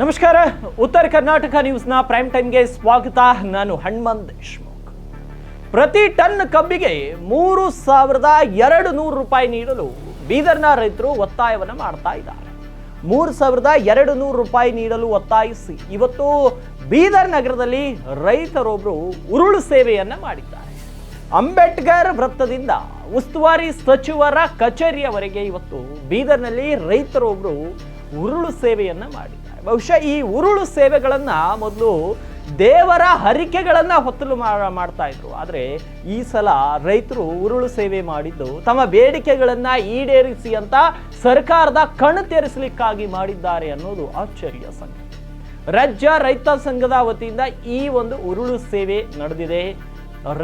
ನಮಸ್ಕಾರ. ಉತ್ತರ ಕರ್ನಾಟಕ ನ್ಯೂಸ್ನ ಪ್ರೈಮ್ ಟೈಮ್ಗೆ ಸ್ವಾಗತ. ನಾನು ಹಣ್ಮಂತ್ ದೇಶ್ಮುಖ್. ಪ್ರತಿ ಟನ್ ಕಬ್ಬಿಗೆ ಮೂರು ಸಾವಿರದ ಎರಡು ನೂರು ರೂಪಾಯಿ ನೀಡಲು ಬೀದರ್ನ ರೈತರು ಒತ್ತಾಯವನ್ನು ಮಾಡ್ತಾ ಇದ್ದಾರೆ. ಮೂರು ಸಾವಿರದ ಎರಡು ನೂರು ರೂಪಾಯಿ ನೀಡಲು ಒತ್ತಾಯಿಸಿ ಇವತ್ತು ಬೀದರ್ ನಗರದಲ್ಲಿ ರೈತರೊಬ್ಬರು ಉರುಳು ಸೇವೆಯನ್ನು ಮಾಡಿದ್ದಾರೆ. ಅಂಬೇಡ್ಕರ್ ವೃತ್ತದಿಂದ ಉಸ್ತುವಾರಿ ಸಚಿವರ ಕಚೇರಿಯವರೆಗೆ ಇವತ್ತು ಬೀದರ್ನಲ್ಲಿ ರೈತರೊಬ್ಬರು ಉರುಳು ಸೇವೆಯನ್ನು ಮಾಡಿದ್ದಾರೆ ಬಹುಶಃ ಈ ಉರುಳು ಸೇವೆಗಳನ್ನು ಮೊದಲು ದೇವರ ಹರಿಕೆಗಳನ್ನು ಹೊತ್ತಲು ಮಾಡ್ತಾ ಇದ್ರು. ಆದರೆ ಈ ಸಲ ರೈತರು ಉರುಳು ಸೇವೆ ಮಾಡಿದ್ದು ತಮ್ಮ ಬೇಡಿಕೆಗಳನ್ನು ಈಡೇರಿಸಿ ಅಂತ ಸರ್ಕಾರದ ಕಣ್ಣು ತೆರೆಸಲಿಕ್ಕಾಗಿ ಮಾಡಿದ್ದಾರೆ ಅನ್ನೋದು ಆಶ್ಚರ್ಯ ಸಂಗತಿ. ರಾಜ್ಯ ರೈತ ಸಂಘದ ವತಿಯಿಂದ ಈ ಒಂದು ಉರುಳು ಸೇವೆ ನಡೆದಿದೆ.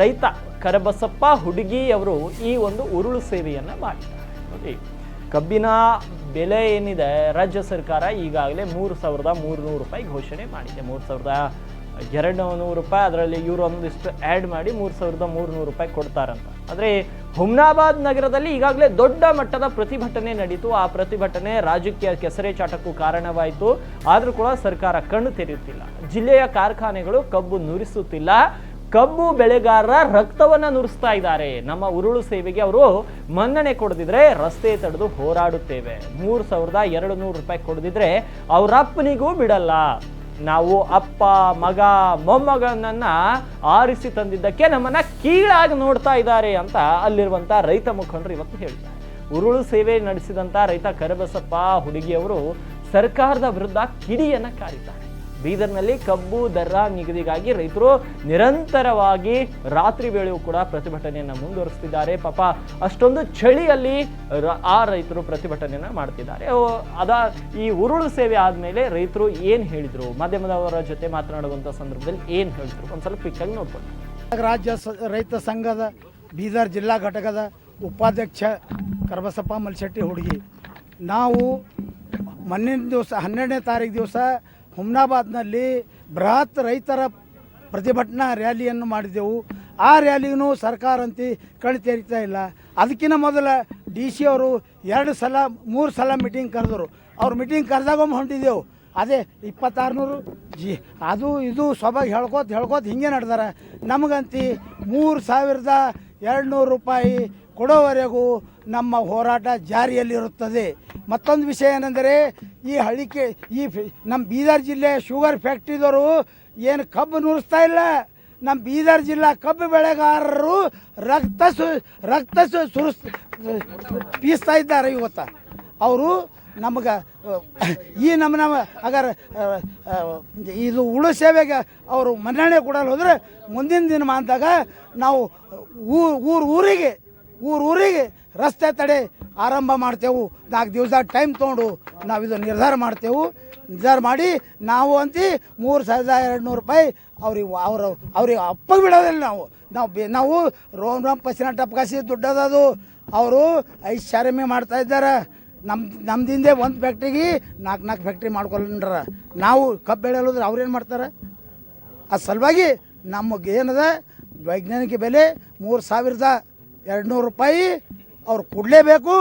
ರೈತ ಕರಬಸಪ್ಪ ಹುಡುಗಿ ಅವರು ಈ ಒಂದು ಉರುಳು ಸೇವೆಯನ್ನು ಮಾಡಿದ್ದಾರೆ. ಕಬ್ಬಿನ ಬೆಲೆ ಏನಿದೆ, ರಾಜ್ಯ ಸರ್ಕಾರ ಈಗಾಗಲೇ ಮೂರು ಸಾವಿರದ ಮೂರುನೂರು ರೂಪಾಯಿ ಘೋಷಣೆ ಮಾಡಿದೆ. ಮೂರು ಸಾವಿರದ ಎರಡು ನೂರು ರೂಪಾಯಿ, ಅದರಲ್ಲಿ ಇವರು ಒಂದಿಷ್ಟು ಆ್ಯಡ್ ಮಾಡಿ ಮೂರು ಸಾವಿರದ ಮೂರುನೂರು ರೂಪಾಯಿ ಕೊಡ್ತಾರಂತ. ಆದರೆ ಹುಮ್ನಾಬಾದ್ ನಗರದಲ್ಲಿ ಈಗಾಗಲೇ ದೊಡ್ಡ ಮಟ್ಟದ ಪ್ರತಿಭಟನೆ ನಡೀತು. ಆ ಪ್ರತಿಭಟನೆ ರಾಜಕೀಯ ಕೆಸರೆ ಚಾಟಕ್ಕೂ ಕಾರಣವಾಯಿತು. ಆದರೂ ಕೂಡ ಸರ್ಕಾರ ಕಣ್ಣು ತೆರೆಯುತ್ತಿಲ್ಲ. ಜಿಲ್ಲೆಯ ಕಾರ್ಖಾನೆಗಳು ಕಬ್ಬು ನುರಿಸುತ್ತಿಲ್ಲ. ಕಬ್ಬು ಬೆಳೆಗಾರರ ರಕ್ತವನ್ನ ನುರಿಸ್ತಾ ಇದ್ದಾರೆ. ನಮ್ಮ ಉರುಳು ಸೇವೆಗೆ ಅವರು ಮನ್ನಣೆ ಕೊಡದಿದ್ರೆ ರಸ್ತೆ ತಡೆದು ಹೋರಾಡುತ್ತೇವೆ. ಮೂರು ಸಾವಿರದ ಎರಡು ನೂರು ರೂಪಾಯಿ ಕೊಡದಿದ್ರೆ ಅವ್ರ ಬಿಡಲ್ಲ. ನಾವು ಅಪ್ಪ, ಮಗ, ಮೊಮ್ಮಗನನ್ನ ಆರಿಸಿ ತಂದಿದ್ದಕ್ಕೆ ನಮ್ಮನ್ನ ಕೀಳಾಗಿ ನೋಡ್ತಾ ಇದ್ದಾರೆ ಅಂತ ಅಲ್ಲಿರುವಂತ ರೈತ ಮುಖಂಡರು ಇವತ್ತು ಹೇಳ್ತಾರೆ. ಉರುಳು ಸೇವೆ ನಡೆಸಿದಂತ ರೈತ ಕರಬಸಪ್ಪ ಹುಡುಗಿಯವರು ಸರ್ಕಾರದ ವಿರುದ್ಧ ಕಿಡಿಯನ್ನ ಕಾರಿದ್ದಾರೆ. ಬೀದರ್ನಲ್ಲಿ ಕಬ್ಬು ದರ ನಿಗದಿಗಾಗಿ ರೈತರು ನಿರಂತರವಾಗಿ ರಾತ್ರಿ ವೇಳೆಯೂ ಕೂಡ ಪ್ರತಿಭಟನೆಯನ್ನು ಮುಂದುವರಿಸ್ತಿದ್ದಾರೆ. ಪಾಪ, ಅಷ್ಟೊಂದು ಚಳಿಯಲ್ಲಿ ಆ ರೈತರು ಪ್ರತಿಭಟನೆಯನ್ನು ಮಾಡ್ತಿದ್ದಾರೆ. ಅದ, ಈ ಉರುಳು ಸೇವೆ ಆದಮೇಲೆ ರೈತರು ಏನು ಹೇಳಿದರು? ಮಾಧ್ಯಮದವರ ಜೊತೆ ಮಾತನಾಡುವಂತ ಸಂದರ್ಭದಲ್ಲಿ ಏನು ಹೇಳಿದ್ರು? ಸ್ವಲ್ಪ ಆಗಿ ನೋಡ್ಕೊಂಡು ರಾಜ್ಯ ರೈತ ಸಂಘದ, ಬೀದರ್ ಜಿಲ್ಲಾ ಘಟಕದ ಉಪಾಧ್ಯಕ್ಷ ಕರಬಸಪ್ಪ ಮಲ್ಶೆಟ್ಟಿ ಹುಡುಗಿ. ನಾವು ಮೊನ್ನೆ ದಿವಸ, ಹನ್ನೆರಡನೇ ತಾರೀಕು ದಿವಸ ಹುಮ್ನಾಬಾದ್ನಲ್ಲಿ ಬೃಹತ್ ರೈತರ ಪ್ರತಿಭಟನಾ ರ್ಯಾಲಿಯನ್ನು ಮಾಡಿದೆವು ಆ ರ್ಯಾಲಿಯೂ ಸರ್ಕಾರ ಅಂತ ಕಣ್ ತೆರಿತಾ ಇಲ್ಲ. ಅದಕ್ಕಿಂತ ಮೊದಲ ಡಿ ಸಿ ಅವರು ಎರಡು ಸಲ, ಮೂರು ಸಲ ಮೀಟಿಂಗ್ ಕರೆದರು. ಅವ್ರು ಮೀಟಿಂಗ್ ಕರೆದಾಗೊಮ್ಮೆ ಹೊಂಟಿದ್ದೆವು. ಅದೇ ಇಪ್ಪತ್ತಾರುನೂರು, ಜಿ, ಅದು ಇದು ಸೊಬಾಗಿ ಹೇಳ್ಕೋತ ಹೇಳ್ಕೋತ ಹಿಂಗೆ ನಡೆದಾರೆ. ನಮಗಂತಿ ಮೂರು ಸಾವಿರದ ಎರಡು ನೂರು ರೂಪಾಯಿ ಕೊಡೋವರೆಗೂ ನಮ್ಮ ಹೋರಾಟ ಜಾರಿಯಲ್ಲಿರುತ್ತದೆ. ಮತ್ತೊಂದು ವಿಷಯ ಏನೆಂದರೆ, ಈ ಹಳಿಕೆ ಈ ನಮ್ಮ ಬೀದರ್ ಜಿಲ್ಲೆ ಶುಗರ್ ಫ್ಯಾಕ್ಟ್ರಿದವರು ಏನು ಕಬ್ಬು ನುರಿಸ್ತಾ ಇಲ್ಲ. ನಮ್ಮ ಬೀದರ್ ಜಿಲ್ಲಾ ಕಬ್ಬು ಬೆಳೆಗಾರರು ರಕ್ತ ಸು, ರಕ್ತ ಸುರಿಸ್ ಪೀಸ್ತಾ ಇದ್ದಾರೆ ಇವತ್ತು. ಅವರು ನಮಗೆ ಈ ನಮ್ಮ ನಮ್ಮ ಅಗರ ಇದು ಉಳು ಸೇವೆಗೆ ಅವರು ಮನ್ನಣೆ ಕೊಡಲು ಹೋದರೆ ಮುಂದಿನ ದಿನ ದಿನಮಾನದಾಗ ನಾವು ಊರು ಊರು ಊರಿಗೆ ಊರು ಊರಿಗೆ ರಸ್ತೆ ತಡೆ ಆರಂಭ ಮಾಡ್ತೇವೆ. ನಾಲ್ಕು ದಿವಸ ಟೈಮ್ ತೊಗೊಂಡು ನಾವು ಇದು ನಿರ್ಧಾರ ಮಾಡ್ತೇವೆ. ನಿರ್ಧಾರ ಮಾಡಿ ನಾವು ಅಂತ ಮೂರು ಸಾವಿರದ ಎರಡು ನೂರು ರೂಪಾಯಿ ಅವ್ರಿಗೆ, ಅವರು, ಅವ್ರಿಗೆ ಅಪ್ಪ ಬಿಡೋದಿಲ್ಲ ನಾವು. ನಾವು ಬಿ, ನಾವು ರೋಮ್ ರಾಮ್ ಪಶ್ಚಿಮ ಟಪ್ಕಾಸಿ ದುಡ್ಡದದು. ಅವರು ಐಷಾರಾಮಿ ಮಾಡ್ತಾ ಇದ್ದಾರೆ. ನಮ್ಮ ನಮ್ದಿಂದೆ ಒಂದು ಫ್ಯಾಕ್ಟ್ರಿಗೆ ನಾಲ್ಕು ನಾಲ್ಕು ಫ್ಯಾಕ್ಟ್ರಿ ಮಾಡ್ಕೊಂಡ್ರ. ನಾವು ಕಬ್ಬು ಬೆಳೆಯೋದ್ರೆ ಅವ್ರೇನು ಮಾಡ್ತಾರೆ? ಆ ಸಲುವಾಗಿ ನಮಗೆ ಏನದ? ವೈಜ್ಞಾನಿಕ ಬೆಲೆ ಮೂರು ಸಾವಿರದ ಎರಡು ನೂರು ರೂಪಾಯಿ. ಅವ್ರು ಕೊಡಲೇಬೇಕು.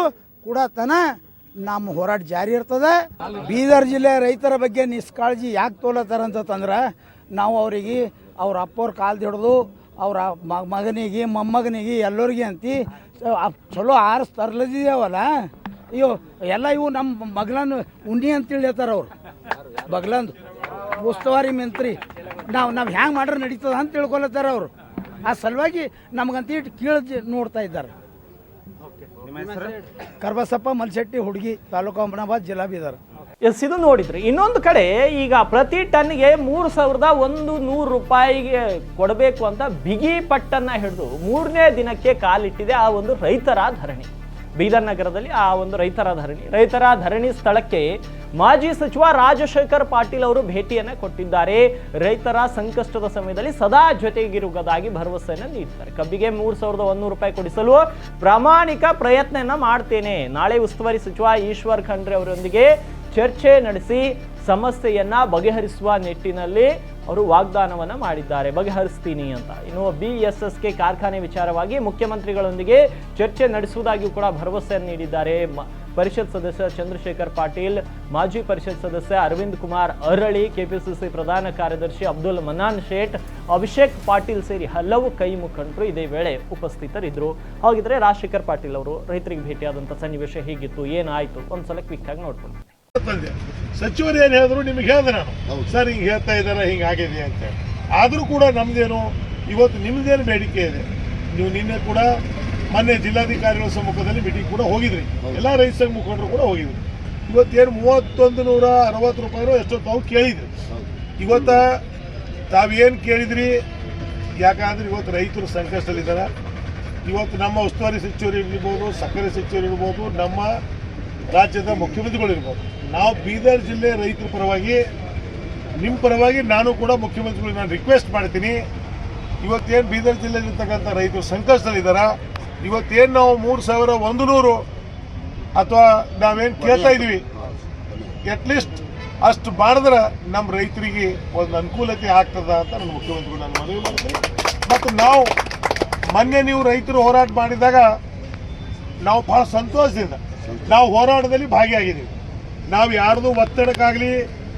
ಕೊಡತನ ನಮ್ಮ ಹೋರಾಟ ಜಾರಿ ಇರ್ತದೆ. ಬೀದರ್ ಜಿಲ್ಲೆ ರೈತರ ಬಗ್ಗೆ ನಿಷ್ಕಾಳಜಿ ಯಾಕೆ ತೋಲತ್ತಾರ ಅಂತಂದ್ರೆ ನಾವು ಅವರಿಗೆ ಅವ್ರ ಅಪ್ಪವ್ರ ಕಾಲ್ದು ಹಿಡ್ದು ಅವ್ರ ಮಗನಿಗೆ, ಮೊಮ್ಮಗನಿಗೆ ಎಲ್ಲರಿಗೆ ಅಂತಿ ಚಲೋ ಆರಿಸ್ ತರ್ಲದಿದೇವಲ್ಲ ಅಯ್ಯೋ, ಎಲ್ಲ ಇವು ನಮ್ಮ ಮಗ್ಲನ್ ಉಣ್ಣಿ ಅಂತ ಹೇಳ್ತಾರ ಅವ್ರು. ಬಗ್ಲಂದು ಉಸ್ತುವಾರಿ ಮಂತ್ರಿ. ನಾವು ನಾವು ಹ್ಯಾಂಗೆ ಮಾಡ್ರೆ ನಡೀತದ ಅಂತ ತಿಳ್ಕೊಲತ್ತಾರ ಅವರು. ಆ ಸಲುವಾಗಿ ನಮಗಂತ ಇಟ್ಟು ಕೀಳ್ ನೋಡ್ತಾ ಇದ್ದಾರೆ. ಕರ್ಬಸಪ್ಪ ಮಲ್ಶೆಟ್ಟಿ ಹುಡುಗಿ, ತಾಲೂಕು ಅಮನಾಬಾದ್ ಜಿಲ್ಲಾ ಬೀದರ್. ಎಸ್, ಇದು ನೋಡಿದ್ರಿ. ಇನ್ನೊಂದು ಕಡೆ ಈಗ ಪ್ರತಿ ಟನ್ಗೆ ಮೂರು ಸಾವಿರದ ಒಂದು ನೂರು ರೂಪಾಯಿಗೆ ಕೊಡಬೇಕು ಅಂತ ಬಿಗಿ ಪಟ್ಟನ್ನ ಹಿಡಿದು ಮೂರನೇ ದಿನಕ್ಕೆ ಕಾಲಿಟ್ಟಿದೆ ಆ ಒಂದು ರೈತರ ಧರಣಿ. ಬೀದರ್ ನಗರದಲ್ಲಿ ಆ ಒಂದು ರೈತರ ಧರಣಿ. ರೈತರ ಧರಣಿ ಸ್ಥಳಕ್ಕೆ ಮಾಜಿ ಸಚಿವ ರಾಜಶೇಖರ್ ಪಾಟೀಲ್ ಅವರು ಭೇಟಿಯನ್ನು ಕೊಟ್ಟಿದ್ದಾರೆ. ರೈತರ ಸಂಕಷ್ಟದ ಸಮಯದಲ್ಲಿ ಸದಾ ಜೊತೆಗಿರುವುದಾಗಿ ಭರವಸೆಯನ್ನು ನೀಡಿದ್ದಾರೆ. ಕಬ್ಬಿಗೆ ಮೂರು ಸಾವಿರದ ಒಂದೂರು ರೂಪಾಯಿ ಕೊಡಿಸಲು ಪ್ರಾಮಾಣಿಕ ಪ್ರಯತ್ನವನ್ನು ಮಾಡ್ತೇನೆ. ನಾಳೆ ಉಸ್ತುವಾರಿ ಸಚಿವ ಈಶ್ವರ್ ಖಂಡ್ರೆ ಅವರೊಂದಿಗೆ ಚರ್ಚೆ ನಡೆಸಿ ಸಮಸ್ಯೆಯನ್ನ ಬಗೆಹರಿಸುವ ನಿಟ್ಟಿನಲ್ಲಿ ಅವರು ವಾಗ್ದಾನವನ್ನ ಮಾಡಿದ್ದಾರೆ. ಬಗೆಹರಿಸ್ತೀನಿ ಅಂತ. ಇನ್ನು ಬಿ ಎಸ್ ಎಸ್ ಕೆ ಕಾರ್ಖಾನೆ ವಿಚಾರವಾಗಿ ಮುಖ್ಯಮಂತ್ರಿಗಳೊಂದಿಗೆ ಚರ್ಚೆ ನಡೆಸುವುದಾಗಿಯೂ ಕೂಡ ಭರವಸೆಯನ್ನು ನೀಡಿದ್ದಾರೆ. ಪರಿಷತ್ ಸದಸ್ಯ ಚಂದ್ರಶೇಖರ್ ಪಾಟೀಲ್, ಮಾಜಿ ಪರಿಷತ್ ಸದಸ್ಯ ಅರವಿಂದ್ ಕುಮಾರ್ ಅರಳಿ, ಕೆಪಿಸಿಸಿ ಪ್ರಧಾನ ಕಾರ್ಯದರ್ಶಿ ಅಬ್ದುಲ್ ಮನಾನ್ ಶೇಟ್, ಅಭಿಷೇಕ್ ಪಾಟೀಲ್ ಸೇರಿ ಹಲವು ಕೈ ಮುಖಂಡರು ಇದೇ ವೇಳೆ ಉಪಸ್ಥಿತರಿದ್ದರು. ಹಾಗಿದ್ರೆ ರಾಜಶೇಖರ್ ಪಾಟೀಲ್ ಅವರು ರೈತರಿಗೆ ಭೇಟಿಯಾದಂಥ ಸನ್ನಿವೇಶ ಹೇಗಿತ್ತು? ಏನಾಯಿತು? ಒಂದ್ಸಲ ಕ್ವಿಕ್ ಆಗಿ ನೋಡ್ಕೊಂಡು. ಸಚಿವರು ಏನು ಹೇಳಿದ್ರು? ನಿಮ್ಗೆ ಹೇಳಿದೆ ನಾನು. ಸರ್ ಹಿಂಗೆ ಹೇಳ್ತಾ ಇದ್ದಾರೆ ಹಿಂಗೆ ಆಗಿದೆ ಅಂತ ಆದ್ರೂ ಕೂಡ ನಮ್ದೇನು ಇವತ್ತು ನಿಮ್ದೇನು ಬೇಡಿಕೆ ಇದೆ? ನೀವು ನಿನ್ನೆ ಕೂಡ ಮೊನ್ನೆ ಜಿಲ್ಲಾಧಿಕಾರಿಗಳ ಸಮ್ಮುಖದಲ್ಲಿ ಮೀಟಿಂಗ್ ಕೂಡ ಹೋಗಿದ್ರಿ. ಎಲ್ಲ ರೈತ ಸಂಘ ಮುಖಂಡರು ಕೂಡ ಹೋಗಿದ್ರು. ಇವತ್ತೇನು ಮೂವತ್ತೊಂದು ನೂರ ಅರವತ್ತು ರೂಪಾಯಿ ಎಷ್ಟೋ ತಾವು ಕೇಳಿದ್ರಿ. ಇವತ್ತ ತಾವೇನು ಕೇಳಿದ್ರಿ? ಯಾಕಂದ್ರೆ ಇವತ್ತು ರೈತರು ಸಂಕಷ್ಟದಲ್ಲಿದ್ದಾರೆ. ಇವತ್ತು ನಮ್ಮ ಉಸ್ತುವಾರಿ ಸಚಿವರು ಇರ್ಬೋದು ಸಕ್ಕರೆ ಸಚಿವರು ಇರ್ಬೋದು ನಮ್ಮ ರಾಜ್ಯದ ಮುಖ್ಯಮಂತ್ರಿಗಳು ಇರ್ಬೋದು. ನಾವು ಬೀದರ್ ಜಿಲ್ಲೆ ರೈತರ ಪರವಾಗಿ ನಿಮ್ಮ ಪರವಾಗಿ ನಾನು ಕೂಡ ಮುಖ್ಯಮಂತ್ರಿಗಳಿಗೆ ನಾನು ರಿಕ್ವೆಸ್ಟ್ ಮಾಡ್ತೀನಿ. ಇವತ್ತೇನು ಬೀದರ್ ಜಿಲ್ಲೆಯಲ್ಲಿರ್ತಕ್ಕಂಥ ರೈತರು ಸಂಕಷ್ಟದಲ್ಲಿದ್ದಾರೆ? ಇವತ್ತೇನು ನಾವು ಮೂರು ಸಾವಿರ ಒಂದು ನೂರು ಅಥವಾ ನಾವೇನು ಕೇಳ್ತಾ ಇದೀವಿ ಅಟ್ಲೀಸ್ಟ್ ಅಷ್ಟು ಮಾಡಿದ್ರೆ ನಮ್ಮ ರೈತರಿಗೆ ಒಂದು ಅನುಕೂಲತೆ ಆಗ್ತದ ಅಂತ ನಾನು ಮುಖ್ಯಮಂತ್ರಿಗಳು ನಾನು ಮನವಿ ಮಾಡ್ತೀನಿ ಮತ್ತು ನಾವು ಮೊನ್ನೆ ನೀವು ರೈತರು ಹೋರಾಟ ಮಾಡಿದಾಗ ನಾವು ಭಾಳ ಸಂತೋಷದಿಂದ, ನಾವು ಹೋರಾಟದಲ್ಲಿ ಭಾಗಿಯಾಗಿದ್ದೀವಿ. ನಾವು ಯಾರ್ದು ಒತ್ತಡಕ್ಕಾಗ್ಲಿ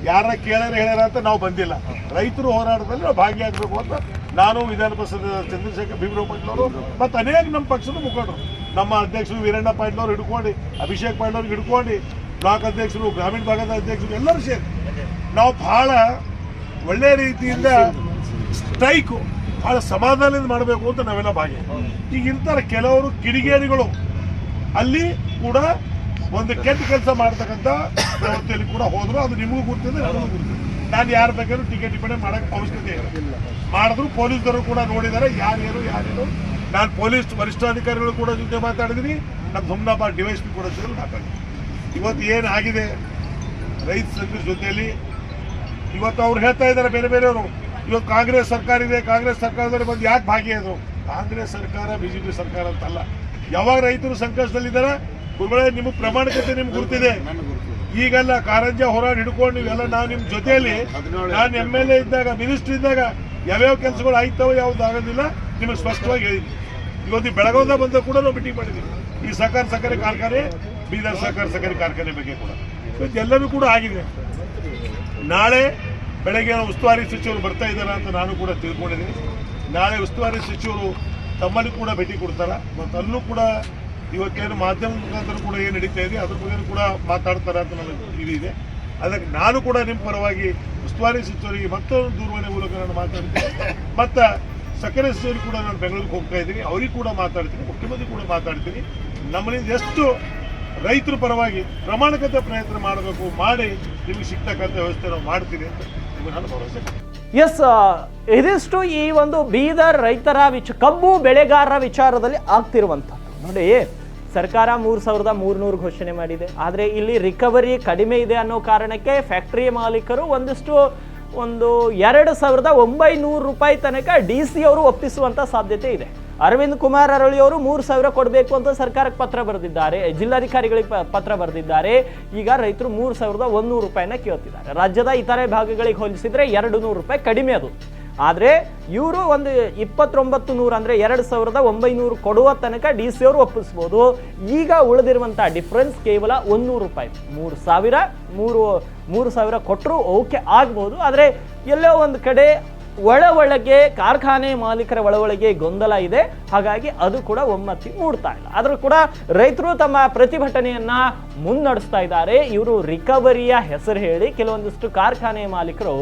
ಯಾರ ಕೇಳಾರ ಹೇಳ್ಯಾರ ಅಂತ ನಾವು ಬಂದಿಲ್ಲ. ರೈತರು ಹೋರಾಟದಲ್ಲಿ ನಾವು ಭಾಗಿಯಾಗಬೇಕು ಅಂತ ನಾನು ವಿಧಾನ ಪರಿಷತ್ ಚಂದ್ರಶೇಖರ್, ಭೀಮರಾವ್ ಪಾಟೀಲ್ ಅವರು ಮತ್ತು ಅನೇಕ ನಮ್ಮ ಪಕ್ಷದ ಮುಖಂಡರು. ನಮ್ಮ ಅಧ್ಯಕ್ಷರು ವೀರಣ್ಣ ಪಾಟೀಲ್ ಹಿಡ್ಕೊಂಡು, ಅಭಿಷೇಕ್ ಪಾಟೀಲ್ ಹಿಡ್ಕೊಂಡು, ಬ್ಲಾಕ್ ಅಧ್ಯಕ್ಷರು, ಗ್ರಾಮೀಣ ಭಾಗದ ಅಧ್ಯಕ್ಷರು ಎಲ್ಲರೂ ಸೇರಿ ನಾವು ಬಹಳ ಒಳ್ಳೆಯ ರೀತಿಯಿಂದ ಸ್ಟ್ರೈಕು ಬಹಳ ಸಮಾಧಾನದಿಂದ ಮಾಡಬೇಕು ಅಂತ ನಾವೆಲ್ಲ ಭಾಗಿ. ಈಗ ಇಂಥ ಕೆಲವರು ಕಿಡಿಗೇರಿಗಳು ಅಲ್ಲಿ ಕೂಡ ಒಂದು ಕೆಟ್ಟ ಕೆಲಸ ಮಾಡ್ತಕ್ಕಂಥ ವ್ಯವಸ್ಥೆಯಲ್ಲಿ ಕೂಡ ಹೋದ್ರು. ಅದು ನಿಮಗೂ ಗೊತ್ತಿದೆ ನನಗೂ ನಾನು ಯಾರು ಬೇಕಾದ್ರೂ ಟಿಕೆಟ್ ಟಿಪ್ಪಣಿ ಮಾಡಕ್ಕೆ ಅವಶ್ಯಕತೆ ಇಲ್ಲ. ಮಾಡಿದ್ರು ಪೊಲೀಸರು ಕೂಡ ನೋಡಿದ್ದಾರೆ ಯಾರ್ಯಾರು ಯಾರ್ಯಾರು. ನಾನು ಪೊಲೀಸ್ ವರಿಷ್ಠಾಧಿಕಾರಿಗಳು ಕೂಡ ಜೊತೆ ಮಾತಾಡಿದ್ದೀನಿ ನಮ್ಮ ಹುಮ್ನಾಬಾದ್ ಡಿವೈಸ್ ಕೂಡ ಜೊತೆ ಮಾತಾಡಿದ್ದೀನಿ ಇವತ್ತು ಏನು ಆಗಿದೆ? ರೈತ ಸಂಘದ ಜೊತೆಯಲ್ಲಿ ಇವತ್ತು ಅವ್ರು ಹೇಳ್ತಾ ಇದ್ದಾರೆ ಬೇರೆ ಬೇರೆಯವರು. ಇವತ್ತು ಕಾಂಗ್ರೆಸ್ ಸರ್ಕಾರ ಇದೆ. ಕಾಂಗ್ರೆಸ್ ಸರ್ಕಾರದವರು ಬಂದು ಯಾಕೆ ಭಾಗಿಯಾದ್ರು? ಕಾಂಗ್ರೆಸ್ ಸರ್ಕಾರ ಬಿಜೆಪಿ ಸರ್ಕಾರ ಅಂತಲ್ಲ. ಯಾವಾಗ ರೈತರು ಸಂಕಷ್ಟದಲ್ಲಿದ್ದಾರೆ? ಗುರುಗಳೇ ನಿಮ್ಮ ಪ್ರಾಮಾಣಿಕತೆ ನಿಮ್ಗೆ ಗುರುತಿದೆ. ಈಗೆಲ್ಲ ಕಾರಂಜ ಹೋರಾಟ ಹಿಡ್ಕೊಂಡು ನೀವೆಲ್ಲ ನಾವು ನಿಮ್ಮ ಜೊತೆಯಲ್ಲಿ ನಾನು ಎಂ ಎಲ್ ಎ ಇದ್ದಾಗ ಮಿನಿಸ್ಟರ್ ಇದ್ದಾಗ ಯಾವ್ಯಾವ ಕೆಲಸಗಳು ಆಯ್ತಾವೋ ಯಾವ್ದು ಆಗೋದಿಲ್ಲ ನಿಮಗೆ ಸ್ಪಷ್ಟವಾಗಿ ಹೇಳಿದ್ವಿ ಇವತ್ತು ಬೆಳಗಾವದ ಬಂದ ಕೂಡ ನಾವು ಮೀಟಿಂಗ್ ಮಾಡಿದ್ದೀವಿ. ಈ ಸಹಕಾರ ಸಕ್ಕರೆ ಕಾರ್ಖಾನೆ ಬೀದರ್ ಸಹಕಾರ ಸಕ್ಕರೆ ಕಾರ್ಖಾನೆ ಬಗ್ಗೆ ಕೂಡ. ಇವತ್ತು ಎಲ್ಲವೂ ಕೂಡ ಆಗಿದೆ. ನಾಳೆ ಬೆಳಗ್ಗೆ ಉಸ್ತುವಾರಿ ಸಚಿವರು ಬರ್ತಾ ಇದ್ದಾರೆ ಅಂತ ನಾನು ಕೂಡ ತಿಳ್ಕೊಂಡಿದ್ದೀನಿ. ನಾಳೆ ಉಸ್ತುವಾರಿ ಸಚಿವರು ತಮ್ಮಲ್ಲಿ ಕೂಡ ಭೇಟಿ ಕೊಡ್ತಾರೆ? ಮತ್ತು ಅಲ್ಲೂ ಕೂಡ ಇವತ್ತೇನು ಮಾಧ್ಯಮದ ಮುಖಾಂತರ ಕೂಡ ಏನು ನಡೀತಾ ಇದೆ, ಅದ್ರ ಬಗ್ಗೆ ಕೂಡ ಮಾತಾಡ್ತಾರೆ ಅಂತ ನನಗೆ ಇದಿದೆ ಅದಕ್ಕೆ ನಾನು ಕೂಡ ನಿಮ್ಮ ಪರವಾಗಿ ಉಸ್ತುವಾರಿ ಸಚಿವರಿಗೆ ಮತ್ತೊಂದು ದೂರವಾಣಿ ಮೂಲಕ ನಾನು ಮಾತಾಡ್ತೀನಿ. ಮತ್ತು ಸಕ್ಕರೆ ಸಚಿವರು ಕೂಡ ನಾನು ಬೆಂಗಳೂರಿಗೆ ಹೋಗ್ತಾ ಇದ್ದೀನಿ. ಅವ್ರಿಗೆ ಕೂಡ ಮಾತಾಡ್ತೀನಿ, ಮುಖ್ಯಮಂತ್ರಿ ಕೂಡ ಮಾತಾಡ್ತೀನಿ. ನಮ್ಮಲ್ಲಿಂದ ಎಷ್ಟು ರೈತರ ಪರವಾಗಿ ಪ್ರಮಾಣಗತ ಪ್ರಯತ್ನ ಮಾಡಬೇಕು, ಮಾಡಿ ನಿಮಗೆ ಸಿಗ್ತಕ್ಕಂಥ ವ್ಯವಸ್ಥೆ ನಾವು ಮಾಡ್ತೀನಿ ಅಂತ ನಿಮಗೆ ನಾನು ಭರವಸೆ. ಎಸ್ ಇದಿಷ್ಟು ಈ ಒಂದು ಬೀದರ್ ರೈತರ ವಿಚ ಕಬ್ಬು ಬೆಳೆಗಾರರ ವಿಚಾರದಲ್ಲಿ ಆಗ್ತಿರುವಂಥದ್ದು. ನೋಡಿ, ಸರ್ಕಾರ ಮೂರು ಸಾವಿರದ ಮೂರ್ನೂರು ಘೋಷಣೆ ಮಾಡಿದೆ. ಆದರೆ ಇಲ್ಲಿ ರಿಕವರಿ ಕಡಿಮೆ ಇದೆ ಅನ್ನೋ ಕಾರಣಕ್ಕೆ ಫ್ಯಾಕ್ಟರಿ ಮಾಲೀಕರು ಒಂದಿಷ್ಟು ಒಂದು ಎರಡು ಸಾವಿರದ ಒಂಬೈನೂರು ರೂಪಾಯಿ ತನಕ ಡಿ ಸಿ ಅವರು ಒಪ್ಪಿಸುವಂತ ಸಾಧ್ಯತೆ ಇದೆ. ಅರವಿಂದ್ ಕುಮಾರ್ ಅರಳಿ ಅವರು ಮೂರು ಸಾವಿರ ಕೊಡಬೇಕು ಅಂತ ಸರ್ಕಾರಕ್ಕೆ ಪತ್ರ ಬರೆದಿದ್ದಾರೆ, ಜಿಲ್ಲಾಧಿಕಾರಿಗಳಿಗೆ ಪತ್ರ ಬರೆದಿದ್ದಾರೆ. ಈಗ ರೈತರು ಮೂರು ಸಾವಿರದ ಒಂದೂರು ರೂಪಾಯಿನ ಕೇಳ್ತಿದ್ದಾರೆ. ರಾಜ್ಯದ ಇತರೆ ಭಾಗಗಳಿಗೆ ಹೋಲಿಸಿದರೆ ಎರಡು ನೂರು ರೂಪಾಯಿ ಕಡಿಮೆ ಅದು. ಆದರೆ ಇವರು ಒಂದು ಇಪ್ಪತ್ತೊಂಬತ್ತು ನೂರು ಅಂದರೆ ಎರಡು ಸಾವಿರದ ಒಂಬೈನೂರು ಕೊಡುವ ತನಕ ಡಿ ಸಿ ಅವರು ಒಪ್ಪಿಸ್ಬೋದು. ಈಗ ಉಳಿದಿರುವಂಥ ಡಿಫ್ರೆನ್ಸ್ ಕೇವಲ ಒಂದೂರು ರೂಪಾಯಿ. ಮೂರು ಸಾವಿರ, ಮೂರು ಮೂರು ಸಾವಿರ ಕೊಟ್ಟರು ಓಕೆ ಆಗ್ಬೋದು. ಆದರೆ ಎಲ್ಲೋ ಒಂದು ಕಡೆ ಒಳ ಒಳಗೆ ಕಾರ್ಖಾನೆ ಮಾಲೀಕರ ಒಳ ಒಳಗೆ ಗೊಂದಲ ಇದೆ. ಹಾಗಾಗಿ ಅದು ಕೂಡ ಒಮ್ಮತಿ ಮೂಡ್ತಾ ಇಲ್ಲ. ಆದರೂ ಕೂಡ ರೈತರು ತಮ್ಮ ಪ್ರತಿಭಟನೆಯನ್ನ ಮುನ್ನಡೆಸ್ತಾ ಇದ್ದಾರೆ. ಇವರು ರಿಕವರಿಯ ಹೆಸರು ಹೇಳಿ ಕೆಲವೊಂದಿಷ್ಟು ಕಾರ್ಖಾನೆ ಮಾಲೀಕರು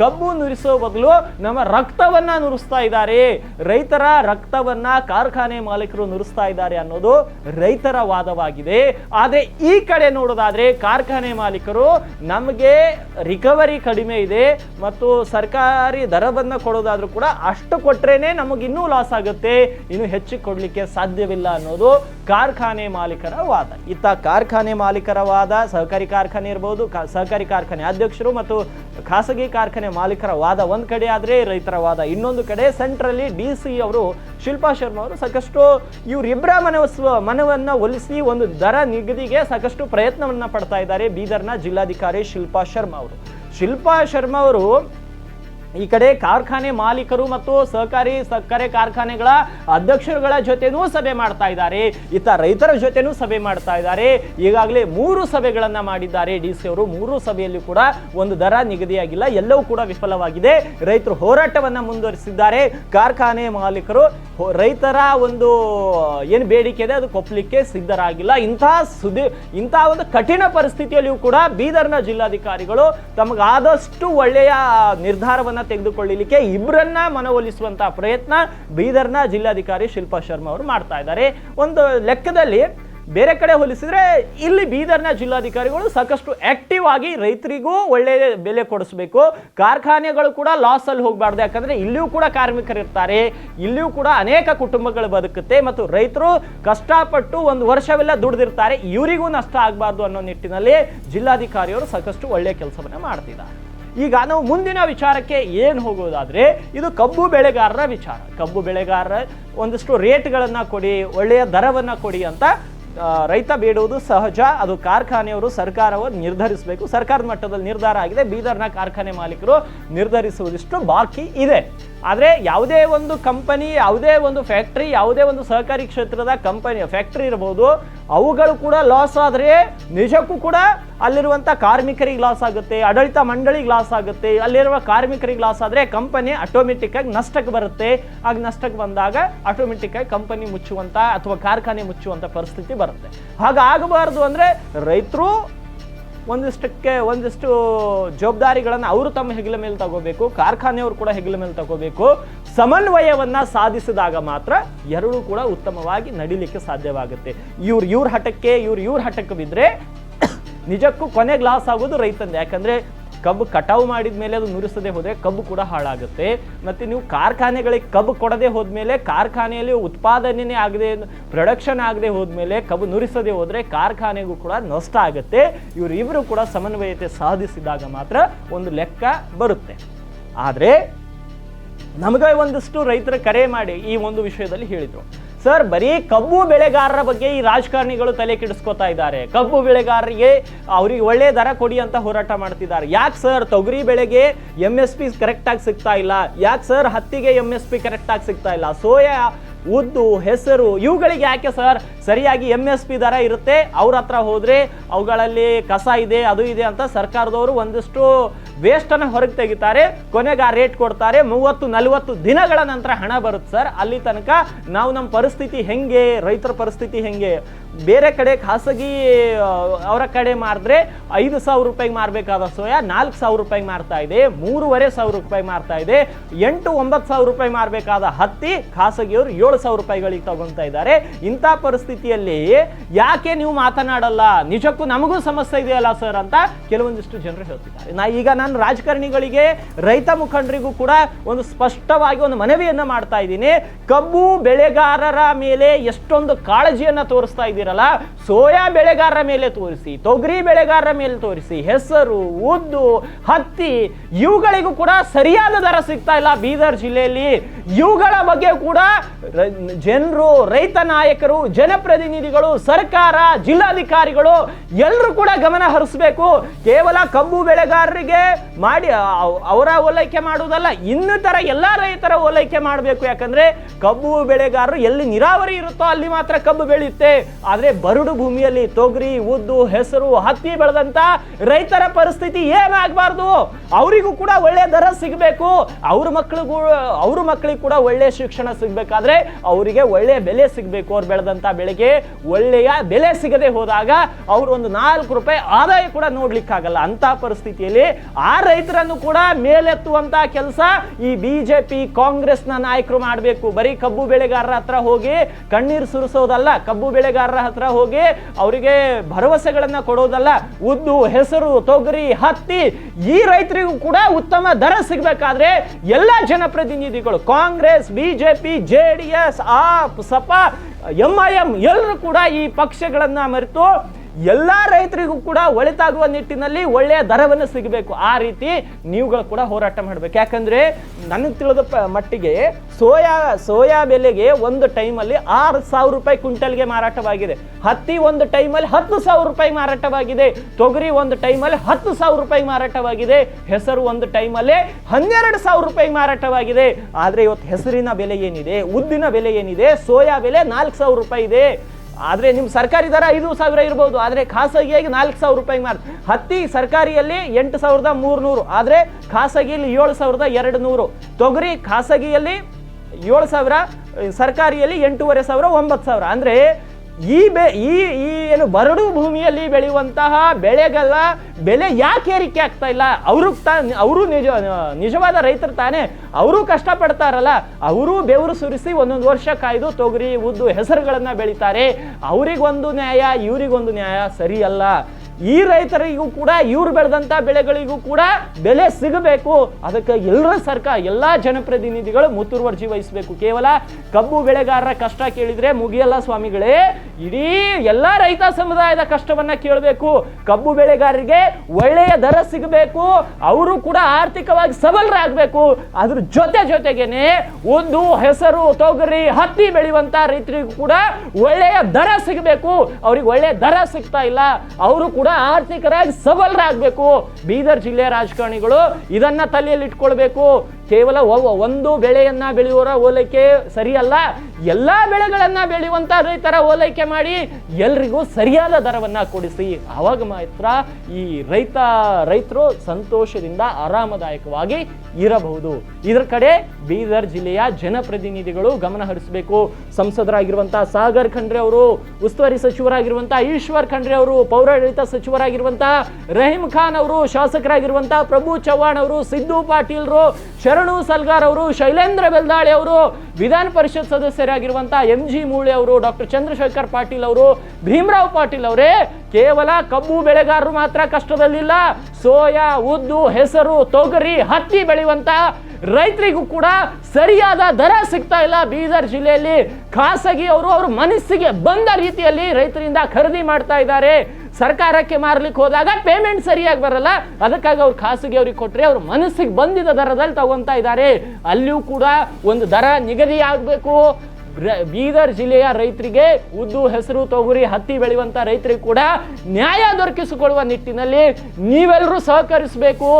ಕಬ್ಬು ನುರಿಸೋ ಬದಲು ನಮ್ಮ ರಕ್ತವನ್ನ ನುರಿಸ್ತಾ ಇದ್ದಾರೆ. ರೈತರ ರಕ್ತವನ್ನ ಕಾರ್ಖಾನೆ ಮಾಲೀಕರು ನುರಿಸ್ತಾ ಇದ್ದಾರೆ ಅನ್ನೋದು ರೈತರ ವಾದವಾಗಿದೆ. ಆದರೆ ಈ ಕಡೆ ನೋಡೋದಾದ್ರೆ ಕಾರ್ಖಾನೆ ಮಾಲೀಕರು ನಮಗೆ ರಿಕವರಿ ಕಡಿಮೆ ಇದೆ ಮತ್ತು ಸರ್ಕಾರಿ ದರವನ್ನ ಕೊಡೋದಾದ್ರೂ ಕೂಡ ಅಷ್ಟು ಕೊಟ್ರೇನೆ ನಮಗೆ ಇನ್ನೂ ಲಾಸ್ ಆಗುತ್ತೆ. ಇನ್ನು ಹೆಚ್ಚು ಕೊಡ್ಲಿಕ್ಕೆ ಸಾಧ್ಯವಿಲ್ಲ ಅನ್ನೋದು ಕಾರ್ಖಾನೆ ಮಾಲೀಕರ ವಾದ. ಇತ್ತ ಕಾರ್ಖಾನೆ ಮಾಲೀಕರ ವಾದ, ಸಹಕಾರಿ ಕಾರ್ಖಾನೆ ಇರ್ಬೋದು ಸಹಕಾರಿ ಕಾರ್ಖಾನೆ ಅಧ್ಯಕ್ಷರು ಮತ್ತು ಖಾಸಗಿ ಕಾರ್ಖಾನೆ ಮಾಲೀಕರ ವಾದ ಒಂದ್ ಕಡೆ ಆದ್ರೆ ರೈತರ ವಾದ. ಇನ್ನೊಂದು ಕಡೆ ಸೆಂಟ್ರಲ್ಲಿ ಡಿ ಸಿ ಅವರು ಶಿಲ್ಪಾ ಶರ್ಮಾ ಅವರು ಸಾಕಷ್ಟು ಇವರಿಬ್ಬರ ಮನವಸ್ವ, ಮನವನ್ನ ಒಲಿಸಿ ಒಂದು ದರ ನಿಗದಿಗೆ ಸಾಕಷ್ಟು ಪ್ರಯತ್ನವನ್ನ ಪಡ್ತಾ ಇದ್ದಾರೆ ಬೀದರ್ನ ಜಿಲ್ಲಾಧಿಕಾರಿ ಶಿಲ್ಪಾ ಶರ್ಮಾ ಅವರು. ಶಿಲ್ಪಾ ಶರ್ಮಾ ಅವರು ಈ ಕಡೆ ಕಾರ್ಖಾನೆ ಮಾಲೀಕರು ಮತ್ತು ಸಹಕಾರಿ ಸಕ್ಕರೆ ಕಾರ್ಖಾನೆಗಳ ಅಧ್ಯಕ್ಷರುಗಳ ಜೊತೆನೂ ಸಭೆ ಮಾಡ್ತಾ ಇದ್ದಾರೆ. ಇತ್ತ ರೈತರ ಜೊತೆನೂ ಸಭೆ ಮಾಡ್ತಾ ಇದ್ದಾರೆ. ಈಗಾಗಲೇ ಮೂರು ಸಭೆಗಳನ್ನ ಮಾಡಿದ್ದಾರೆ ಡಿ ಸಿ ಅವರು. ಮೂರು ಸಭೆಯಲ್ಲಿ ಕೂಡ ಒಂದು ದರ ನಿಗದಿಯಾಗಿಲ್ಲ. ಎಲ್ಲವೂ ಕೂಡ ವಿಫಲವಾಗಿದೆ. ರೈತರು ಹೋರಾಟವನ್ನ ಮುಂದುವರಿಸಿದ್ದಾರೆ. ಕಾರ್ಖಾನೆ ಮಾಲೀಕರು ರೈತರ ಒಂದು, ಏನು ಬೇಡಿಕೆ ಇದೆ, ಅದು ಕೊಪ್ಪಲಿಕ್ಕೆ ಸಿದ್ಧರಾಗಿಲ್ಲ. ಇಂತಹ ಸುದಿ ಇಂತಹ ಒಂದು ಕಠಿಣ ಪರಿಸ್ಥಿತಿಯಲ್ಲಿಯೂ ಕೂಡ ಬೀದರ್ನ ಜಿಲ್ಲಾಧಿಕಾರಿಗಳು ತಮಗಾದಷ್ಟು ಒಳ್ಳೆಯ ನಿರ್ಧಾರವನ್ನ ತೆಗೆದುಕೊಳ್ಳಲಿಕ್ಕೆ ಇಬ್ಬರನ್ನ ಮನವೊಲಿಸುವಂತಹ ಪ್ರಯತ್ನ ಬೀದರ್ನ ಜಿಲ್ಲಾಧಿಕಾರಿ ಶಿಲ್ಪಾ ಶರ್ಮಾ ಅವರು ಮಾಡ್ತಾ ಇದ್ದಾರೆ. ಒಂದು ಲೆಕ್ಕದಲ್ಲಿ ಬೇರೆ ಕಡೆ ಹೋಲಿಸಿದ್ರೆ ಇಲ್ಲಿ ಬೀದರ್ನ ಜಿಲ್ಲಾಧಿಕಾರಿಗಳು ಸಾಕಷ್ಟು ಆಕ್ಟಿವ್ ಆಗಿ ರೈತರಿಗೂ ಒಳ್ಳೆ ಬೆಲೆ ಕೊಡಿಸ್ಬೇಕು. ಕಾರ್ಖಾನೆಗಳು ಕೂಡ ಲಾಸ್ ಅಲ್ಲಿ ಹೋಗಬಾರ್ದು. ಯಾಕಂದ್ರೆ ಇಲ್ಲಿಯೂ ಕೂಡ ಕಾರ್ಮಿಕರು ಇರ್ತಾರೆ. ಇಲ್ಲಿಯೂ ಕೂಡ ಅನೇಕ ಕುಟುಂಬಗಳು ಬದುಕುತ್ತೆ ಮತ್ತು ರೈತರು ಕಷ್ಟಪಟ್ಟು ಒಂದು ವರ್ಷವೆಲ್ಲ ದುಡ್ದಿರ್ತಾರೆ. ಇವರಿಗೂ ನಷ್ಟ ಆಗಬಾರ್ದು ಅನ್ನೋ ನಿಟ್ಟಿನಲ್ಲಿ ಜಿಲ್ಲಾಧಿಕಾರಿಯವರು ಸಾಕಷ್ಟು ಒಳ್ಳೆಯ ಕೆಲಸವನ್ನ ಮಾಡ್ತಿದ್ದಾರೆ. ಈಗ ನಾವು ಮುಂದಿನ ವಿಚಾರಕ್ಕೆ ಏನು ಹೋಗೋದಾದರೆ, ಇದು ಕಬ್ಬು ಬೆಳೆಗಾರರ ವಿಚಾರ. ಕಬ್ಬು ಬೆಳೆಗಾರರ ಒಂದಷ್ಟು ರೇಟ್ಗಳನ್ನು ಕೊಡಿ, ಒಳ್ಳೆಯ ದರವನ್ನು ಕೊಡಿ ಅಂತ ರೈತ ಬೇಡುವುದು ಸಹಜ, ಅದು ಕಾರ್ಖಾನೆಯವರು ಸರ್ಕಾರವು ನಿರ್ಧರಿಸಬೇಕು. ಸರ್ಕಾರದ ಮಟ್ಟದಲ್ಲಿ ನಿರ್ಧಾರ ಆಗಿದೆ, ಬೀದರ್ನ ಕಾರ್ಖಾನೆ ಮಾಲೀಕರು ನಿರ್ಧರಿಸುವುದಿಷ್ಟು ಬಾಕಿ ಇದೆ. ಆದರೆ ಯಾವುದೇ ಒಂದು ಕಂಪನಿ, ಯಾವುದೇ ಒಂದು ಫ್ಯಾಕ್ಟ್ರಿ, ಯಾವುದೇ ಒಂದು ಸಹಕಾರಿ ಕ್ಷೇತ್ರದ ಕಂಪನಿ, ಫ್ಯಾಕ್ಟ್ರಿ ಇರ್ಬೋದು, ಅವುಗಳು ಕೂಡ ಲಾಸ್ ಆದರೆ ನಿಜಕ್ಕೂ ಕೂಡ ಅಲ್ಲಿರುವಂಥ ಕಾರ್ಮಿಕರಿಗೆ ಲಾಸ್ ಆಗುತ್ತೆ, ಆಡಳಿತ ಮಂಡಳಿಗೆ ಲಾಸ್ ಆಗುತ್ತೆ. ಅಲ್ಲಿರುವ ಕಾರ್ಮಿಕರಿಗೆ ಲಾಸ್ ಆದರೆ ಕಂಪನಿ ಆಟೋಮೆಟಿಕ್ಕಾಗಿ ನಷ್ಟಕ್ಕೆ ಬರುತ್ತೆ. ಆಗ ನಷ್ಟಕ್ಕೆ ಬಂದಾಗ ಆಟೋಮೆಟಿಕ್ಕಾಗಿ ಕಂಪನಿ ಮುಚ್ಚುವಂಥ ಅಥವಾ ಕಾರ್ಖಾನೆ ಮುಚ್ಚುವಂಥ ಪರಿಸ್ಥಿತಿ ಬರುತ್ತೆ. ಹಾಗಾಗಬಾರ್ದು ಅಂದರೆ ರೈತರು ಒಂದಿಷ್ಟಕ್ಕೆ ಒಂದಿಷ್ಟು ಜವಾಬ್ದಾರಿಗಳನ್ನು ಅವರು ತಮ್ಮ ಹೆಗಲ ಮೇಲೆ ತಗೋಬೇಕು, ಕಾರ್ಖಾನೆಯವರು ಕೂಡ ಹೆಗಲ ಮೇಲೆ ತಗೋಬೇಕು. ಸಮನ್ವಯವನ್ನ ಸಾಧಿಸಿದಾಗ ಮಾತ್ರ ಎರಡೂ ಕೂಡ ಉತ್ತಮವಾಗಿ ನಡಿಲಿಕ್ಕೆ ಸಾಧ್ಯವಾಗುತ್ತೆ. ಇವ್ರು ಇವ್ರ ಹಠಕ್ಕೆ, ಇವ್ರು ಇವ್ರ ಹಠಕ್ಕೆ ಬಿದ್ದರೆ ನಿಜಕ್ಕೂ ಕೊನೆಗೆ ಲಾಸ್ ಆಗೋದು ರೈತಂದೆ. ಯಾಕಂದ್ರೆ ಕಬ್ಬು ಕಟಾವು ಮಾಡಿದ ಮೇಲೆ ಅದು ನುರಿಸದೆ ಹೋದರೆ ಕಬ್ಬು ಕೂಡ ಹಾಳಾಗುತ್ತೆ. ಮತ್ತು ನೀವು ಕಾರ್ಖಾನೆಗಳಿಗೆ ಕಬ್ಬು ಕೊಡದೆ ಹೋದ್ಮೇಲೆ ಕಾರ್ಖಾನೆಯಲ್ಲಿ ಉತ್ಪಾದನೆ ಆಗದೆ ಪ್ರೊಡಕ್ಷನ್ ಆಗದೆ ಹೋದ್ಮೇಲೆ ಕಬ್ಬು ನುರಿಸದೆ ಹೋದರೆ ಕಾರ್ಖಾನೆಗೂ ಕೂಡ ನಷ್ಟ ಆಗುತ್ತೆ. ಇವರಿಬ್ಬರು ಕೂಡ ಸಮನ್ವಯತೆ ಸಾಧಿಸಿದಾಗ ಮಾತ್ರ ಒಂದು ಲೆಕ್ಕ ಬರುತ್ತೆ. ಆದರೆ ನಮಗೆ ಒಂದಿಷ್ಟು ರೈತರ ಕರೆ ಮಾಡಿ ಈ ಒಂದು ವಿಷಯದಲ್ಲಿ ಹೇಳಿದರು. ಸರ್, ಬರೀ ಕಬ್ಬು ಬೆಳೆಗಾರರ ಬಗ್ಗೆ ಈ ರಾಜಕಾರಣಿಗಳು ತಲೆ ಕೆಡಿಸ್ಕೋತಾ ಇದ್ದಾರೆ. ಕಬ್ಬು ಬೆಳೆಗಾರರಿಗೆ ಅವ್ರಿಗೆ ಒಳ್ಳೆ ದರ ಕೊಡಿ ಅಂತ ಹೋರಾಟ ಮಾಡ್ತಿದ್ದಾರೆ. ಯಾಕೆ ಸರ್? ತೊಗರಿ ಬೆಳೆಗೆ ಎಂ ಎಸ್ ಪಿ ಕರೆಕ್ಟಾಗಿ ಸಿಗ್ತಾ ಇಲ್ಲ. ಯಾಕೆ ಸರ್? ಹತ್ತಿಗೆ ಎಂ ಎಸ್ ಪಿ ಕರೆಕ್ಟಾಗಿ ಸಿಗ್ತಾ ಇಲ್ಲ. ಸೋಯಾ, ಉದ್ದು, ಹೆಸರು, ಇವುಗಳಿಗೆ ಯಾಕೆ ಸರ್ ಸರಿಯಾಗಿ ಎಂ ಎಸ್ ಪಿ ದರ ಇರುತ್ತೆ? ಅವ್ರ ಹತ್ರ ಹೋದ್ರೆ ಅವುಗಳಲ್ಲಿ ಕಸ ಇದೆ, ಅದು ಇದೆ ಅಂತ ಸರ್ಕಾರದವರು ಒಂದಿಷ್ಟು ವೇಸ್ಟನ್ನು ಹೊರಗೆ ತೆಗಿತಾರೆ, ಕೊನೆಗೆ ಆ ರೇಟ್ ಕೊಡ್ತಾರೆ, ಮೂವತ್ತು, ನಲವತ್ತು ದಿನಗಳ ನಂತರ ಹಣ ಬರುತ್ತೆ ಸರ್. ಅಲ್ಲಿ ತನಕ ನಾವು ನಮ್ಮ ಪರಿಸ್ಥಿತಿ ಹೆಂಗೆ, ರೈತರ ಪರಿಸ್ಥಿತಿ ಹೆಂಗೆ? ಬೇರೆ ಕಡೆ ಖಾಸಗಿ ಅವರ ಕಡೆ ಮಾರಿದ್ರೆ ಐದು ಸಾವಿರ ರೂಪಾಯಿಗೆ ಮಾರಬೇಕಾದ ಸೋಯಾ, ನಾಲ್ಕು ಸಾವಿರ ರೂಪಾಯಿಗೆ ಮಾರ್ತಾ ಇದೆ, ಮೂರುವರೆ ಸಾವಿರ ರೂಪಾಯಿ ಮಾರ್ತಾ ಇದೆ, ಎಂಟು, ಒಂಬತ್ತು ಸಾವಿರ ರೂಪಾಯಿ ಮಾರಬೇಕಾದ ಹತ್ತಿ ಖಾಸಗಿಯವರು ಏಳು ಸಾವಿರ ರೂಪಾಯಿಗಳಿಗೆ ತಗೊಂತಾ ಇದ್ದಾರೆ. ಇಂಥ ಪರಿಸ್ಥಿತಿಯಲ್ಲಿ ಯಾಕೆ ನೀವು ಮಾತನಾಡಲ್ಲ? ನಿಜಕ್ಕೂ ನಮಗೂ ಸಮಸ್ಯೆ ಇದೆಯಲ್ಲ ಸರ್ ಅಂತ ಕೆಲವೊಂದಿಷ್ಟು ಜನರು ಹೇಳ್ತಿದ್ದಾರೆ. ನಾ ಈಗ ನಾನು ರಾಜಕಾರಣಿಗಳಿಗೆ ರೈತ ಮುಖಂಡರಿಗೂ ಕೂಡ ಒಂದು ಸ್ಪಷ್ಟವಾಗಿ ಒಂದು ಮನವಿಯನ್ನ ಮಾಡ್ತಾ ಇದ್ದೀನಿ. ಕಬ್ಬು ಬೆಳೆಗಾರರ ಮೇಲೆ ಎಷ್ಟೊಂದು ಕಾಳಜಿಯನ್ನ ತೋರಿಸ್ತಾ ಇದ್ದೀರಲ್ಲ, ಸೋಯಾ ಬೆಳೆಗಾರರ ಮೇಲೆ ತೋರಿಸಿ, ತೊಗರಿ ಬೆಳೆಗಾರರ ಮೇಲೆ ತೋರಿಸಿ, ಹೆಸರು, ಉದ್ದು, ಹತ್ತಿ, ಇವುಗಳಿಗೂ ಕೂಡ ಸರಿಯಾದ ದರ ಸಿಗ್ತಾ ಇಲ್ಲ ಬೀದರ್ ಜಿಲ್ಲೆಯಲ್ಲಿ. ಇವುಗಳ ಬಗ್ಗೆ ಕೂಡ ಜನರು, ರೈತ ನಾಯಕರು, ಜನಪ್ರತಿನಿಧಿಗಳು, ಸರ್ಕಾರ, ಜಿಲ್ಲಾಧಿಕಾರಿಗಳು ಎಲ್ಲರೂ ಕೂಡ ಗಮನ ಹರಿಸಬೇಕು. ಕೇವಲ ಕಬ್ಬು ಬೆಳೆಗಾರರಿಗೆ ಮಾಡಿ, ಅವ್- ಅವರ ಓಲೈಕೆ ಮಾಡುವುದಲ್ಲ ಇನ್ನಿತರ ಎಲ್ಲ ರೈತರ ಓಲೈಕೆ ಮಾಡಬೇಕು. ಯಾಕಂದ್ರೆ ಕಬ್ಬು ಬೆಳೆಗಾರರು ಎಲ್ಲಿ ನೀರಾವರಿ ಇರುತ್ತೋ ಅಲ್ಲಿ ಮಾತ್ರ ಕಬ್ಬು ಬೆಳೆಯುತ್ತೆ. ಆದ್ರೆ ಬರಡು ಭೂಮಿಯಲ್ಲಿ ತೊಗರಿ, ಉದ್ದು, ಹೆಸರು, ಹತ್ತಿ ಬೆಳೆದಂತ ರೈತರ ಪರಿಸ್ಥಿತಿ ಏನಾಗಬಾರ್ದು? ಅವರಿಗೂ ಕೂಡ ಒಳ್ಳೆ ದರ ಸಿಗಬೇಕು. ಅವ್ರ ಮಕ್ಕಳಿಗೂ ಅವ್ರ ಮಕ್ಕಳಿಗೆ ಕೂಡ ಒಳ್ಳೆ ಶಿಕ್ಷಣ ಸಿಗಬೇಕಾದ್ರೆ ಅವರಿಗೆ ಒಳ್ಳೆ ಬೆಲೆ ಸಿಗಬೇಕು. ಅವ್ರು ಬೆಳೆದಂತ ಬೆಳೆಗೆ ಒಳ್ಳೆಯ ಬೆಲೆ ಸಿಗದೆ ಹೋದಾಗ ಅವರು ಒಂದು ನಾಲ್ಕು ರೂಪಾಯಿ ಆದಾಯ ಕೂಡ ನೋಡ್ಲಿಕ್ಕಾಗಲ್ಲ. ಅಂತ ಪರಿಸ್ಥಿತಿಯಲ್ಲಿ ಆ ರೈತರನ್ನು ಕೂಡ ಮೇಲೆತ್ತುವಂತ ಕೆಲಸ ಈ ಬಿಜೆಪಿ ಕಾಂಗ್ರೆಸ್ನ ನಾಯಕರು ಮಾಡಬೇಕು. ಬರೀ ಕಬ್ಬು ಬೆಳೆಗಾರರ ಹತ್ರ ಹೋಗಿ ಕಣ್ಣೀರು ಸುರಿಸೋದಲ್ಲ, ಕಬ್ಬು ಬೆಳೆಗಾರರ ಹತ್ರ ಹೋಗಿ ಅವರಿಗೆ ಭರವಸೆಗಳನ್ನ ಕೊಡೋದಲ್ಲ, ಉದ್ದು ಹೆಸರು ತೊಗರಿ ಹತ್ತಿ ಈ ರೈತರಿಗೂ ಕೂಡ ಉತ್ತಮ ದರ ಸಿಗಬೇಕಾದ್ರೆ ಎಲ್ಲ ಜನಪ್ರತಿನಿಧಿಗಳು, Congress, BJP, J D S, AAP, Sapa, M I M ಎಲ್ಲರೂ ಕೂಡ ಈ ಪಕ್ಷಗಳನ್ನ ಮರೆತು ಎಲ್ಲಾ ರೈತರಿಗೂ ಕೂಡ ಒಳಿತಾಗುವ ನಿಟ್ಟಿನಲ್ಲಿ ಒಳ್ಳೆಯ ದರವನ್ನು ಸಿಗಬೇಕು. ಆ ರೀತಿ ನೀವುಗಳು ಕೂಡ ಹೋರಾಟ ಮಾಡಬೇಕು. ಯಾಕಂದ್ರೆ ನನಗೆ ತಿಳಿದ ಮಟ್ಟಿಗೆ ಸೋಯಾ ಸೋಯಾ ಬೆಲೆಗೆ ಒಂದು ಟೈಮಲ್ಲಿ ಆರು ಸಾವಿರ ರೂಪಾಯಿ ಕ್ವಿಂಟಲ್ಗೆ ಮಾರಾಟವಾಗಿದೆ. ಹತ್ತಿ ಒಂದು ಟೈಮಲ್ಲಿ ಹತ್ತು ಸಾವಿರ ರೂಪಾಯಿ ಮಾರಾಟವಾಗಿದೆ. ತೊಗರಿ ಒಂದು ಟೈಮಲ್ಲಿ ಹತ್ತು ಸಾವಿರ ರೂಪಾಯಿ ಮಾರಾಟವಾಗಿದೆ. ಹೆಸರು ಒಂದು ಟೈಮಲ್ಲಿ ಹನ್ನೆರಡು ಸಾವಿರ ರೂಪಾಯಿ ಮಾರಾಟವಾಗಿದೆ. ಆದರೆ ಇವತ್ತು ಹೆಸರಿನ ಬೆಲೆ ಏನಿದೆ? ಉದ್ದಿನ ಬೆಲೆ ಏನಿದೆ? ಸೋಯಾ ಬೆಲೆ ನಾಲ್ಕು ಸಾವಿರ ರೂಪಾಯಿ ಇದೆ. ಆದ್ರೆ ನಿಮ್ಮ ಸರ್ಕಾರಿ ದರ ಐದು ಸಾವಿರ ಇರಬಹುದು ಆದರೆ ಖಾಸಗಿಯಾಗಿ ನಾಲ್ಕು ಸಾವಿರ ರೂಪಾಯಿಗೆ ಮಾರ ಹತ್ತಿ ಸರ್ಕಾರಿಯಲ್ಲಿ ಎಂಟು ಸಾವಿರದ ಮೂರುನೂರು. ಆದರೆ ಖಾಸಗಿಯಲ್ಲಿ ಏಳು ಸಾವಿರದ ಎರಡು ನೂರು ತೊಗರಿ ಖಾಸಗಿಯಲ್ಲಿ ಏಳು ಸಾವಿರ, ಸರ್ಕಾರಿಯಲ್ಲಿ ಎಂಟೂವರೆ ಸಾವಿರ, ಒಂಬತ್ತು ಸಾವಿರ. ಅಂದ್ರೆ ಈ ಬೆ ಈ ಈ ಏನು ಬರಡು ಭೂಮಿಯಲ್ಲಿ ಬೆಳೆಯುವಂತಹ ಬೆಳೆಗಳ ಬೆಲೆ ಯಾಕೆ ಏರಿಕೆ ಆಗ್ತಾ ಇಲ್ಲ? ಅವರು ತಾ ಅವರು ನಿಜ, ನಿಜವಾದ ರೈತರು ತಾನೇ. ಅವರು ಕಷ್ಟಪಡ್ತಾರಲ್ಲ. ಅವರು ಬೆವರು ಸುರಿಸಿ ಒಂದೊಂದು ವರ್ಷ ಕಾಯ್ದು ತೊಗರಿ, ಉದ್ದು ಹೆಸರುಗಳನ್ನು ಬೆಳಿತಾರೆ. ಅವರಿಗೊಂದು ನ್ಯಾಯ, ಇವರಿಗೊಂದು ನ್ಯಾಯ ಸರಿಯಲ್ಲ. ಈ ರೈತರಿಗೂ ಕೂಡ, ಇವ್ರು ಬೆಳೆದಂತ ಬೆಳೆಗಳಿಗೂ ಕೂಡ ಬೆಲೆ ಸಿಗಬೇಕು. ಅದಕ್ಕೆ ಎಲ್ಲರ ಸರ್ಕಾರ, ಎಲ್ಲಾ ಜನಪ್ರತಿನಿಧಿಗಳು ಮುತುವರ್ಜಿ ವಹಿಸಬೇಕು. ಕೇವಲ ಕಬ್ಬು ಬೆಳೆಗಾರರ ಕಷ್ಟ ಕೇಳಿದ್ರೆ ಮುಗಿಯಲ್ಲ ಸ್ವಾಮಿಗಳೇ. ಇಡೀ ಎಲ್ಲಾ ರೈತ ಸಮುದಾಯದ ಕಷ್ಟವನ್ನ ಕೇಳಬೇಕು, ಕಬ್ಬು ಬೆಳೆಗಾರರಿಗೆ ಒಳ್ಳೆಯ ದರ ಸಿಗಬೇಕು, ಅವರು ಕೂಡ ಆರ್ಥಿಕವಾಗಿ ಸಬಲರಾಗಬೇಕು. ಅದ್ರ ಜೊತೆ ಜೊತೆಗೇನೆ ಒಂದು ಹೆಸರು, ತೊಗರಿ, ಹತ್ತಿ ಬೆಳೆಯುವಂತ ರೈತರಿಗೂ ಕೂಡ ಒಳ್ಳೆಯ ದರ ಸಿಗಬೇಕು. ಅವ್ರಿಗೆ ಒಳ್ಳೆಯ ದರ ಸಿಗ್ತಾ ಇಲ್ಲ. ಅವರು ಕೂಡ ಆರ್ಥಿಕರಾಗಿ ಸಬಲರಾಗಬೇಕು. ಬೀದರ್ ಜಿಲ್ಲೆಯ ರಾಜಕಾರಣಿಗಳು ಇದನ್ನ ತಲೆಯಲ್ಲಿ ಇಟ್ಕೊಳ್ಬೇಕು. ಕೇವಲ ಒಂದು ಬೆಳೆಯನ್ನ ಬೆಳೆಯುವರ ಓಲೈಕೆ ಸರಿಯಲ್ಲ. ಎಲ್ಲಾ ಬೆಳೆಗಳನ್ನ ಬೆಳೆಯುವಂತ ರೈತರ ಓಲೈಕೆ ಮಾಡಿ ಎಲ್ರಿಗೂ ಸರಿಯಾದ ದರವನ್ನ ಕೊಡಿಸಿ. ಆವಾಗ ಮಾತ್ರ ಈ ರೈತ, ರೈತರು ಸಂತೋಷದಿಂದ ಆರಾಮದಾಯಕವಾಗಿ ಇರಬಹುದು. ಇದರ ಕಡೆ ಬೀದರ್ ಜಿಲ್ಲೆಯ ಜನಪ್ರತಿನಿಧಿಗಳು ಗಮನ ಹರಿಸಬೇಕು. ಸಂಸದರಾಗಿರುವಂತಹ ಸಾಗರ್ ಖಂಡ್ರೆ ಅವರು, ಉಸ್ತುವಾರಿ ಸಚಿವರಾಗಿರುವಂತಹ ಈಶ್ವರ್ ಖಂಡ್ರೆ ಅವರು, ಪೌರಾಡಳಿತ ಸಚಿವರಾಗಿರುವಂತಹ ರಹೀಂ ಖಾನ್ ಅವರು ಶಾಸಕರಾಗಿರುವಂತಹ ಪ್ರಭು ಚವ್ಹಾಣ್ ಅವರು, ಸಿದ್ದು ಪಾಟೀಲ್ರು ಶರಣು ಸಲ್ಗಾರ್ ಅವರು, ಶೈಲೇಂದ್ರ ಬೆಲ್ದಾಳೆ ಅವರು, ವಿಧಾನ ಪರಿಷತ್ ಸದಸ್ಯರಾಗಿರುವಂತಹ ಎಂ ಜಿ ಮೂಳೆ ಅವರು, ಡಾಕ್ಟರ್ ಚಂದ್ರಶೇಖರ್ ಪಾಟೀಲ್ ಅವರು, ಭೀಮರಾವ್ ಪಾಟೀಲ್ ಅವರೇ, ಕೇವಲ ಕಬ್ಬು ಬೆಳೆಗಾರರು ಮಾತ್ರ ಕಷ್ಟದಲ್ಲಿಲ್ಲ. ಸೋಯಾ, ಉದ್ದು, ಹೆಸರು, ತೊಗರಿ, ಹತ್ತಿ ಬೆಳೆಯುವಂತ ರೈತರಿಗೂ ಕೂಡ ಸರಿಯಾದ ದರ ಸಿಗ್ತಾ ಇಲ್ಲ. ಬೀದರ್ ಜಿಲ್ಲೆಯಲ್ಲಿ ಖಾಸಗಿ ಅವರು ಅವ್ರ ಮನಸ್ಸಿಗೆ ಬಂದ ರೀತಿಯಲ್ಲಿ ರೈತರಿಂದ ಖರೀದಿ ಮಾಡ್ತಾ ಇದ್ದಾರೆ. ಸರ್ಕಾರಕ್ಕೆ ಮಾರ್ಲಿಕ್ಕೆ ಹೋದಾಗ ಪೇಮೆಂಟ್ ಸರಿಯಾಗಿ ಬರಲ್ಲ. ಅದಕ್ಕಾಗಿ ಅವ್ರು ಖಾಸಗಿ ಅವ್ರಿಗೆ ಕೊಟ್ಟರೆ ಅವ್ರ ಮನಸ್ಸಿಗೆ ಬಂದಿದ್ದ ದರದಲ್ಲಿ ತಗೊತಾ ಇದ್ದಾರೆ. ಅಲ್ಲಿಯೂ ಕೂಡ ಒಂದು ದರ ನಿಗದಿ ಆಗಬೇಕು ಬೀದರ್ ಜಿಲ್ಲೆಯ ರೈತರಿಗೆ ಉದ್ದು ಹೆಸರು ತೊಗರಿ, ಹತ್ತಿ ಬೆಳೆಯುವಂತ ರೈತರಿಗೆ ಕೂಡ ನ್ಯಾಯ ದೊರಕಿಸಿಕೊಳ್ಳುವ ನಿಟ್ಟಿನಲ್ಲಿ ನೀವೆಲ್ಲರೂ ಸಹಕರಿಸಬೇಕು.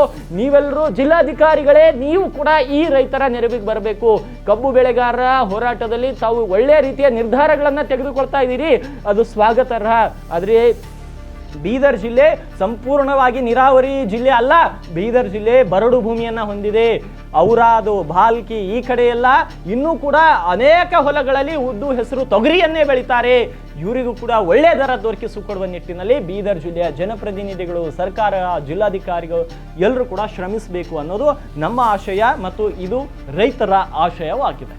ನೀವೆಲ್ಲರೂ ಜಿಲ್ಲಾಧಿಕಾರಿಗಳೇ, ನೀವು ಕೂಡ ಈ ರೈತರ ನೆರವಿಗೆ ಬರಬೇಕು. ಕಬ್ಬು ಬೆಳೆಗಾರರ ಹೋರಾಟದಲ್ಲಿ ತಾವು ಒಳ್ಳೆಯ ರೀತಿಯ ನಿರ್ಧಾರಗಳನ್ನು ತೆಗೆದುಕೊಳ್ತಾ ಇದ್ದೀರಿ. ಅದು ಸ್ವಾಗತಾರ್ಹ. ಆದ್ರೆ ಬೀದರ್ ಜಿಲ್ಲೆ ಸಂಪೂರ್ಣವಾಗಿ ನೀರಾವರಿ ಜಿಲ್ಲೆ ಅಲ್ಲ, ಬೀದರ್ ಜಿಲ್ಲೆ ಬರಡು ಭೂಮಿಯನ್ನ ಹೊಂದಿದೆ. ಔರಾದು, ಭಾಲ್ಕಿ ಈ ಕಡೆ ಎಲ್ಲ ಇನ್ನೂ ಕೂಡ ಅನೇಕ ಹೊಲಗಳಲ್ಲಿ ಉದ್ದು ಹೆಸರು ತೊಗರಿಯನ್ನೇ ಬೆಳೀತಾರೆ. ಇವರಿಗೂ ಕೂಡ ಒಳ್ಳೆಯ ದರ ದೊರಕಿಸಿಕೊಡುವ ನಿಟ್ಟಿನಲ್ಲಿ ಬೀದರ್ ಜಿಲ್ಲೆಯ ಜನಪ್ರತಿನಿಧಿಗಳು, ಸರ್ಕಾರ, ಜಿಲ್ಲಾಧಿಕಾರಿಗಳು ಎಲ್ಲರೂ ಕೂಡ ಶ್ರಮಿಸಬೇಕು ಅನ್ನೋದು ನಮ್ಮ ಆಶಯ ಮತ್ತು ಇದು ರೈತರ ಆಶಯವಾಗಿದೆ.